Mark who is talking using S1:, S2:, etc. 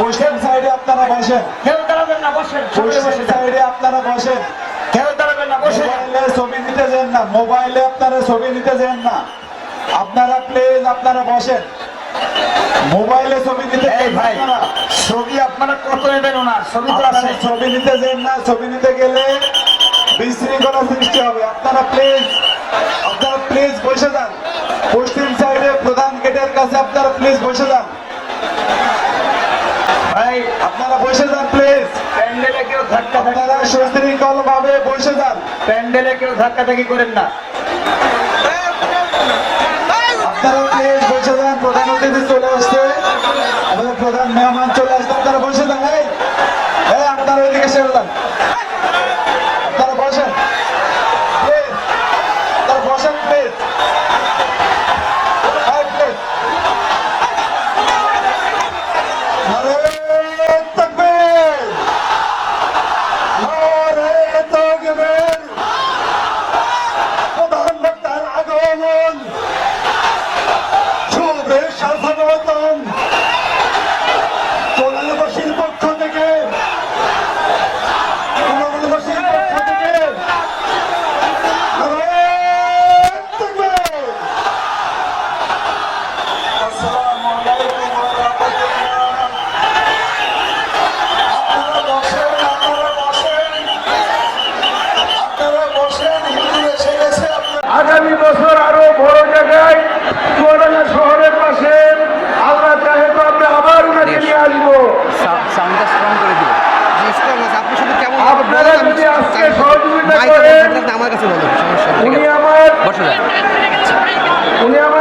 S1: পশ্চিম সাইডে আপনারা বসেন।
S2: কেউ দাঁড়াবেন না বসেন
S1: পশ্চিম সাইডে আপনারা বসেন।
S2: কেউ দাঁড়াবেন না বসেন।
S1: মোবাইলে ছবি নিতে যান না মোবাইলে আপনারা ছবি নিতে যান না। আপনারা প্লিজ আপনারা বসেন। মোবাইলে ছবি নিতে
S2: এই ভাই ছবি আপনারা কত নেবেন ওনার? ছবি তো আছে
S1: ছবি নিতে যান না ছবি নিতে গেলে বিশৃঙ্খলা সৃষ্টি হবে। আপনারা প্লিজ আপনারা প্লিজ বসে যান। পশ্চিম
S2: ধাক্কা
S1: সুশৃঙ্খল ভাবে বসে যান।
S2: প্যান্ডেলে কেউ ধাক্কা ধাক্কাধাকি করেন না।
S3: কাছে বলেন সমস্যা
S4: উনি আমার উনি আমার